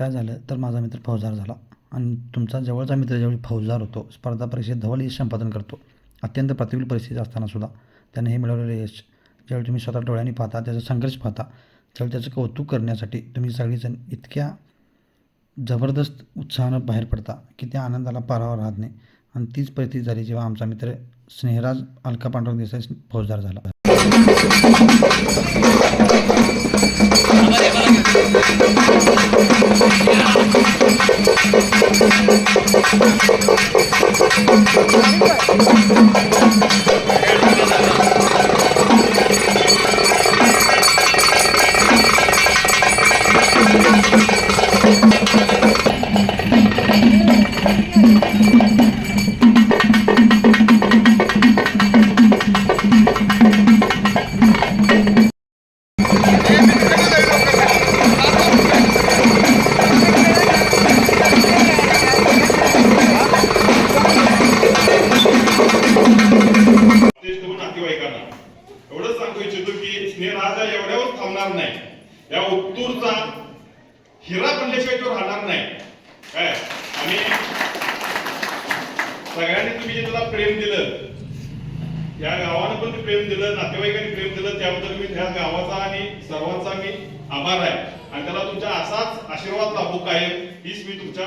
काय झालं तर माझा मित्र फौजदार झाला. आणि तुमचा जवळचा मित्र ज्यावेळी फौजदार होतो स्पर्धा परीक्षेत धवल यश संपादन करतो. अत्यंत प्रतिकूल परिस्थिती असताना सुद्धा त्याने हे मिळवलेलं यश ज्यावेळी तुम्ही स्वतः डोळ्यांनी पाहता त्याचा संघर्ष पाहता त्यावेळी त्याचं कौतुक करण्यासाठी तुम्ही सगळेजण इतक्या जबरदस्त उत्साहानं बाहेर पडता की त्या आनंदाला पारावर राहत नाही. आणि तीच परिस्थिती झाली जेव्हा आमचा मित्र स्नेहराज अलका पांडुरंग देसाई फौजदार झाला. や張、एवढंच सांगू इच्छितो की स्नेहराजा एवढ्यावर थांबणार नाही. या उत्तूरचा हिरा बनल्याशिवाय तो राहणार नाही. काय? आणि सगळ्यांनी तुम्ही जे त्याला प्रेम दिलं या गावानं पण प्रेम दिलं नातेवाईकांनी प्रेम दिलं त्याबद्दल मी ह्या गावाचा आणि सर्वांचा मी आभार आहे. आणि त्याला तुमचा असाच आशीर्वाद लाभो कायम हीच मी तुमच्या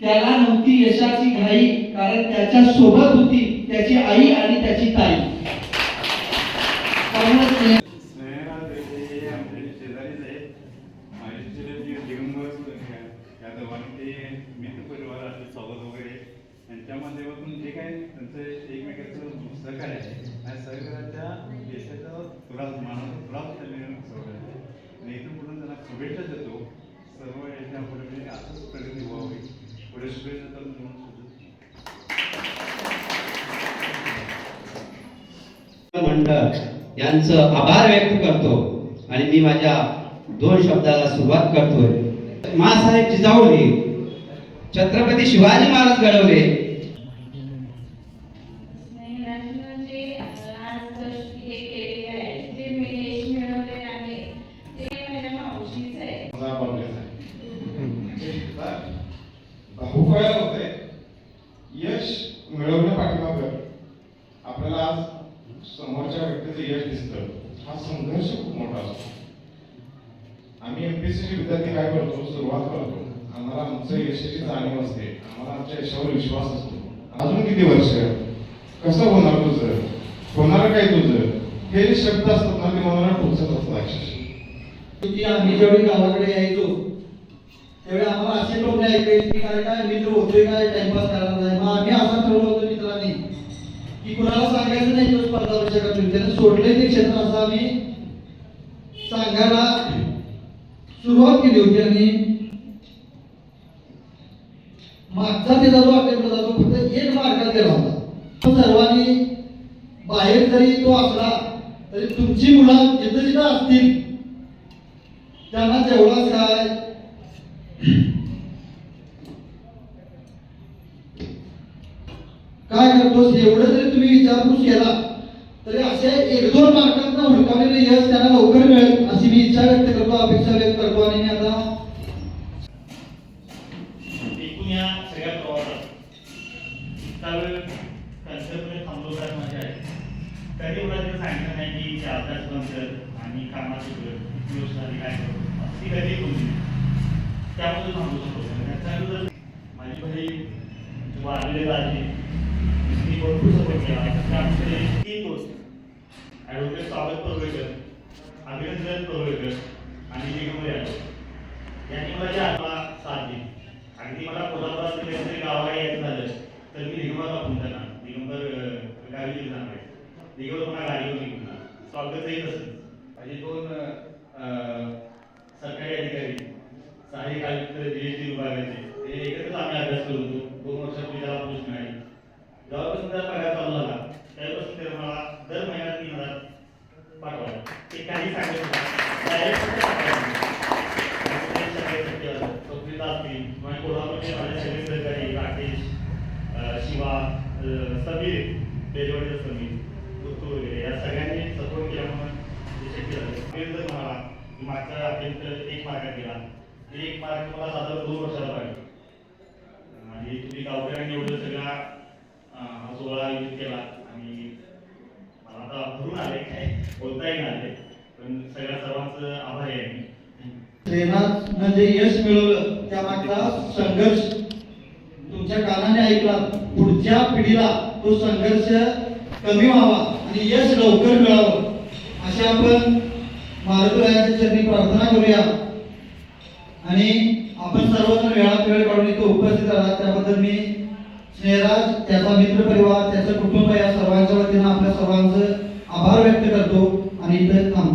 त्याला नव्हती यशाची घाई कारण त्याच्या सोबत होती त्याची आई आणि त्याची ताई त्यामुळे स्नेह- स्नेहराज हे आमचे शेजारीच आहे माझे शेजारी जे दिगंबर त्या दोघांनी ते मित्र परिवार असे सोबत वगैरे यांच्या माध्यमातून जे काही त्यांचं एकमेकाचं सहकार्य आहे आणि सहकार्याच्या देशाचा तुरास मानवाचा तुरास त्यांनी सोडला आहे आणि इथून पुढे त्यांना शुभेच्छा देतो सर्व याच्यापुढे असंच प्रगती व्हावी पुढे शुभेच्छा देतात म्हणून शुभेच्छा मंडळ यांचं आभार व्यक्त करतो आणि मी माझ्या दोन शब्दाला सुरुवात करतोय. मासाहेब जिजाऊने छत्रपती शिवाजी महाराज घडवले. यश दिसतं हा संघर्ष खूप मोठा असतो. आम्ही एमपीएससीचे विद्यार्थी काय करतो? सुरुवात करतो. आम्हाला आमचं यशाची जाणीव असते. आम्हाला आमच्या यशावर विश्वास असतो. अजून किती वर्ष? कसं होणार तुझं? होणार काय तुझं? हे जे शब्द असतात ना ते मनाला टोचत असतात की आम्ही ज्यावेळी गावाकडे यायचो त्यावेळी आम्हाला असे टोमणे ऐकायचे की काय काय मित्र होते काय टाइमपास करणार नाही मग आम्ही असं ठरवलं होतं मित्रांनी की कुणाला सांगायचं नाही तो स्पर्धा त्याने सोडले ते क्षेत्र असं आम्ही सांगायला सुरुवात केली होती आणि मागचा त्याचा जो अटेम्प्ट होता तो फक्त एक मार्कात गेला होता. तो सर्वांनी बाहेर जरी तो असला तरी तुमची मुलं जिथं जिथं असतील त्यांना तेवढाच काय काय करतोस एवढं जरी तुम्ही विचारपूस केला तरी असे एक दोन मार्कांना हुडकावलेले यश त्यांना लवकर मिळेल अशी मी इच्छा व्यक्त करतो अपेक्षा व्यक्त करतो आणि मी आता एकूण या सगळ्या प्रवासात. त्यावेळी कन्सर्टमध्ये थांबलो तर मजा आहे कधी मला सांगितलं नाही की चार तास बंद कर आणि कामाचं कर. झाली काय करतो ती कधी बोलली त्यामध्ये थांबलो शकतो. माझी बहीण म्हणजे राजे भरपूर सपोर्ट केला. अभिनंदन आणि निगम यादव. यांनी माझ्या आत्मा साथ दिली अगदी मला कोल्हापुरात कधीतरी गावाला यायचं झालं तर मी दिगंबरला फोन करणार निगंबर गावी जाणार आहे दिगंबर पुन्हा गाडीवर निघून जाणार स्वागत येत असेल माझे दोन अं, सरकारी अधिकारी सहाय्यक आयुक्त जीएसटी विभागाचे ते एकत्रच आम्ही अभ्यास करत होतो दोन वर्षापूर्वी त्याला पोस्ट मिळाली जेव्हापासून त्याला पगार चालू झाला त्यावेळेपासून त्याने मला दर महिन्यात तीन हजार पाठवायला ते काही सांगत होता डायरेक्ट स्वप्निता असतील किंवा कोल्हापूरचे माझे सगळे सहकारी राकेश शिवा समीर बेजवाडीचा समीर वगैरे या सगळ्यांनी सपोर्ट केल्यामुळे शक्य झालं म्हणाला की मागच्या अत्यंत एक मार्गात गेला एक मार्क मला साधारण दोन वर्षाला लागलं आणि तुम्ही गावकऱ्यांनी एवढं सगळा हा सोहळा आयोजित केला आणि मला आता भरून आले काय बोलता आले पण सगळ्या सर्वांचं श्रेनाथनं जे म्हणजे यश मिळवलं त्यामागचा संघर्ष तुमच्या कानाने ऐकला. पुढच्या पिढीला तो संघर्ष कमी व्हावा आणि यश लवकर मिळावं. अशा आपण मारुतीरायाच्या चरणी प्रार्थना करूया. आणि आपण सर्वजण वेळात वेळ काढून इथे उपस्थित आहात. त्याबद्दल मी स्नेहराज त्याचा मित्र परिवार त्याचं कुटुंब या सर्वांच्या वतीनं आपल्या सर्वांचं आभार व्यक्त करतो. आणि इथे थांबतो.